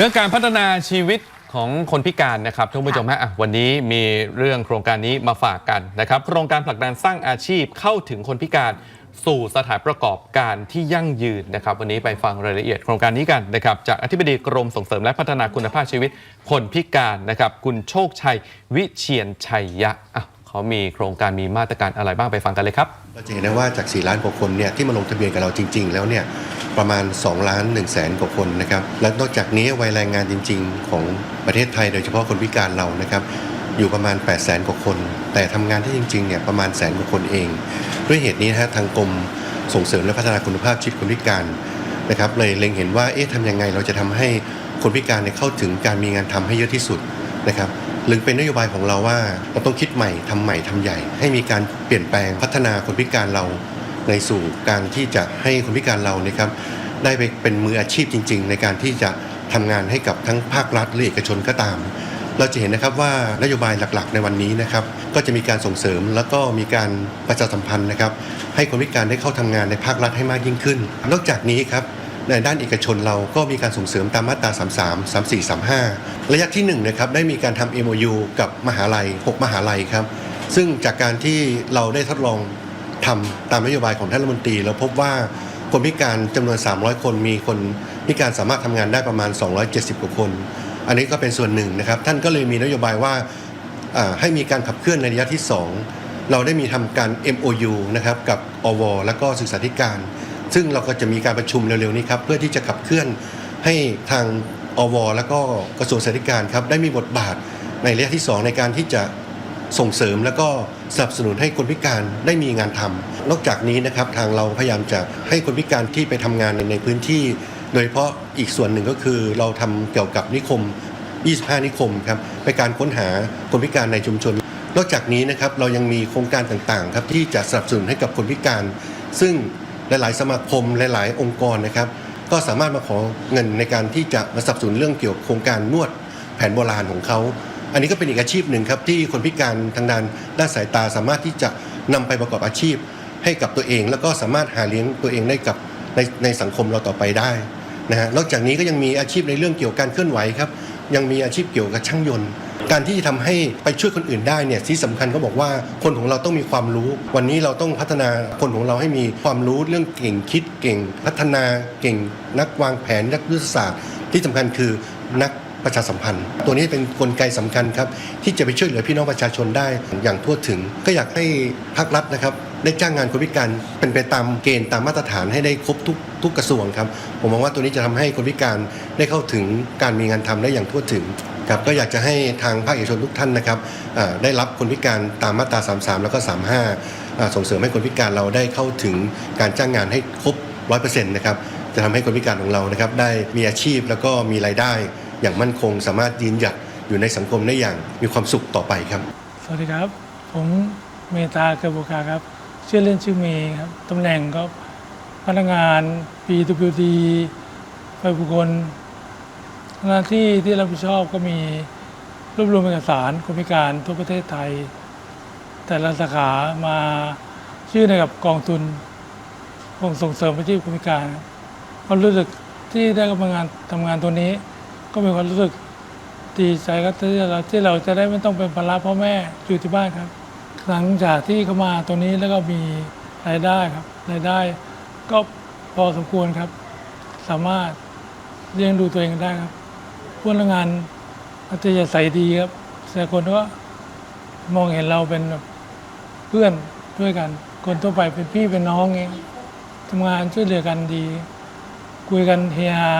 เรื่องการพัฒนาชีวิตของคนพิการนะครับท่านผู้ชมฮะวันนี้มีเรื่องโครงการนี้มาฝากกันนะครับ โครงการผลักดันสร้างอาชีพเข้าถึงคนพิการสู่สถานประกอบการที่ยั่งยืนนะครับ วันนี้ไปฟังรายละเอียดโครงการนี้กันนะครับ จากอธิบดีกรมส่งเสริมและพัฒนาคุณภาพชีวิตคนพิการนะครับ คุณโชคชัยวิเชียนชัยยะอะเขามีโครงการมีมาตรการอะไรบ้างไปฟังกันเลยครับเราจะเห็นได้ว่าจาก 4 ล้านกว่าคนเนี่ยที่มาลงทะเบียนกับเราจริง ๆ แล้วเนี่ย ประมาณ2ล้าน1แสนกว่าคนนะครับ และนอกจากนี้วัยแรงงานจริง ๆ ของประเทศไทยโดยเฉพาะคนพิการเรานะครับ อยู่ประมาณ 8 0 0แสนกว่าคน แต่ทำงานที่จริงๆเนี่ยประมาณแสนกว่าคนเอง ด้วยเหตุนี้นะฮะทางกรมส่งเสริมและพัฒนาคุณภาพชีวิตคนพิการนะครับเลยเล็งเห็นว่าเอ๊ะทำยังไงเราจะทำให้คนพิการเนี่ยเข้าถึงการมีงานทำให้เยอะที่สุดนะครับหรือเป็นนโยบายของเราว่าเราต้องคิดใหม่ทำใหม่ทำใหญ่ ให้มีการเปลี่ยนแปลงพัฒนาคนพิการเรา ในสู่การที่จะให้คนพิการเราเนี่ยครับได้ไปเป็นมืออาชีพจริง ๆ ในการที่จะทำงานให้กับทั้งภาครัฐหรือเอกชนก็ตาม เราจะเห็นนะครับว่านโยบายหลักๆ ในวันนี้นะครับก็จะมีการส่งเสริมแล้วก็มีการประชาสัมพันธ์นะครับ ให้คนพิการได้เข้าทำงานในภาครัฐให้มากยิ่งขึ้น นอกจากนี้ครับในด้านเอกชนเราก็มีการส่งเสริมตามมาตรา 33 34 35 ระยะที่1นะครับได้มีการทำ MOU กับมหาลัย 6 มหาลัยครับ ซึ่งจากการที่เราได้ทดลอง ทำตามนโยบายของท่านรัฐมนตรี เราพบว่าคนพิการจำนวน 300 คนมีคนพิการสามารถทำงานได้ประมาณ 270 กว่าคน อันนี้ก็เป็นส่วนหนึ่งนะครับ ท่านก็เลยมีนโยบายว่าให้มีการขับเคลื่อนในระยะที่ 2 เราได้มีทำการ MOU นะครับกับอว และก็ศึกษาธิการ ซึ่งเราก็จะมีการประชุมเร็วๆนี้ครับเพื่อที่จะขับเคลื่อนให้ทางอว และก็กระทรวงศึกษาธิการครับได้มีบทบาทในระยะที่ 2 ในการที่จะ ส่งเสริมแล้วก็สนับสนุนให้คนพิการได้มีงานทำนอกจากนี้นะครับทางเราพยายามจะให้คนพิการที่ไปทำงานในในพื้นที่ โดยเฉพาะอีกส่วนหนึ่งก็คือเราทำเกี่ยวกับนิคม 25 นิคมครับในการค้นหาคนพิการในชุมชน นอกจากนี้นะครับเรายังมีโครงการต่างๆครับที่จะสนับสนุนให้กับคนพิการ ซึ่งหลายๆ สมาคมหลาย ๆ องค์กรนะครับ ก็สามารถมาขอเงินในการที่จะมาสนับสนุนเรื่องเกี่ยวกับโครงการนวดแผนโบราณของเขา อันนี้ก็เป็นอีกอาชีพหนึ่งครับที่คนพิการทางด้านด้านสายตาสามารถที่จะนำไปประกอบอาชีพให้กับตัวเอง แล้วก็สามารถหาเลี้ยงตัวเองได้กับในในสังคมเราต่อไปได้นะฮะนอกจากนี้ก็ยังมีอาชีพในเรื่องเกี่ยวกับการเคลื่อนไหวครับ ยังมีอาชีพเกี่ยวกับช่างยนต์ การที่จะทำให้ไปช่วยคนอื่นได้เนี่ยที่สำคัญก็บอกว่าคนของเราต้องมีความรู้ วันนี้เราต้องพัฒนาคนของเราให้มีความรู้เรื่องเก่งคิดเก่ง พัฒนาเก่งนักวางแผนนักยุทธศาสตร์ ที่สำคัญคือนัก ประชาสัมพันธ์ ตัวนี้เป็นกลไกสำคัญครับ ที่จะไปช่วยเหลือพี่น้องประชาชนได้อย่างทั่วถึง ก็อยากให้ภาครัฐนะครับได้จ้างงานคนพิการเป็นไปตามเกณฑ์ตามมาตรฐานให้ได้ครบทุกทุกกระทรวงครับ ผมมองว่าตัวนี้จะทำให้คนพิการได้เข้าถึงการมีงานทำได้อย่างทั่วถึงครับก็อยากจะให้ทางภาคเอกชนทุกท่านนะครับได้รับคนพิการตามมาตรา 33 แล้วก็ 35อ่าส่งเสริมให้คนพิการเราได้เข้าถึงการจ้างงานให้ครบ 100%นะครับจะทำให้คนพิการของเรานะครับได้มีอาชีพแล้วก็มีรายได้ อย่างมั่นคง สามารถยืนหยัดอยู่ในสังคมได้อย่างมีความสุขต่อไปครับ สวัสดีครับ ผมเมตาเกระบุกาครับชื่อเล่นชื่อเมย์ครับตำแหน่งก็พนักงาน PWD ไฟบุคคลหน้าที่ที่รับผิดชอบก็มีรวบรวมเอกสารคนพิการทั่วประเทศไทย แต่ละสาขามาชื่อในกับกองทุนกองส่งเสริมอาชีพคนพิการครับความรู้สึกที่ได้กำลังงานทำงานตัวนี้ ก็มีความรู้สึกดีใจครับที่เราที่เราจะได้ไม่ต้องเป็นภาระพ่อแม่อยู่ที่บ้านครับ หลังจากที่เขามาตัวนี้แล้วก็มีรายได้ครับรายได้ ก็พอสมควรครับ สามารถเลี้ยงดูตัวเองได้ครับพวกพนักงานอาจจะใส่ดีครับแต่คนก็มองเห็นเราเป็นเพื่อนด้วยกัน คนทั่วไปเป็นพี่เป็นน้องเองทำงานช่วยเหลือกันดี คุยกันเฮฮา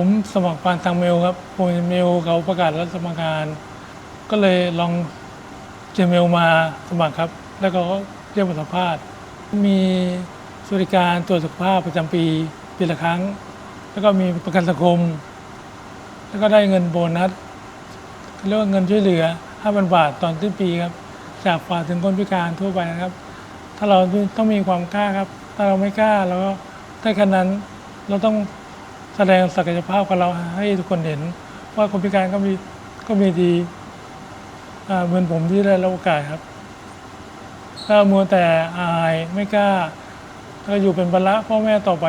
ผมสมัครผ่านทางเมลครับเห็นเมลเขาประกาศรับสมัครงาน ก็เลยลองเจอเมลมาสมัครครับ แล้วก็เรียกมาสัมภาษณ์ มีสวัสดิการตรวจสุขภาพประจำปีปีละครั้ง แล้วก็มีประกันสังคม แล้วก็ได้เงินโบนัสเรียกว่าเงินช่วยเหลือ 5,000 บาทตอนสิ้นปีครับ จากฝากถึงคนพิการทั่วไปนะครับ ถ้าเราต้องมีความกล้าครับ ถ้าเราไม่กล้าเราก็ได้แค่นั้นเราต้อง แสดงศักยภาพของเราให้ทุกคนเห็น ว่าคนพิการก็มีก็มีดีเหมือนผมที่ได้รับโอกาสครับ ถ้ามัวแต่อายไม่กล้าก็อยู่เป็นภาระพ่อแม่ต่อไป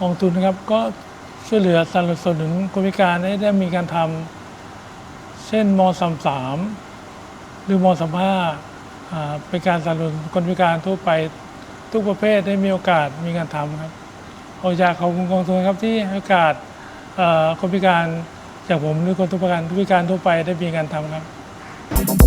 กองทุนนะครับ ก็ช่วยเหลือสนับสนุนคนพิการให้ได้มีการทำเช่นมสามสามหรือมสามห้าเป็นการสนับสนุนคนพิการทั่วไปทุกประเภทได้มีโอกาสมีการทำครับ ขออยากขอบคุณกองทุนครับที่ให้โอกาสคนพิการจากผมหรือคนทุกประการทุกพิการทั่วไปได้มีการทำครับ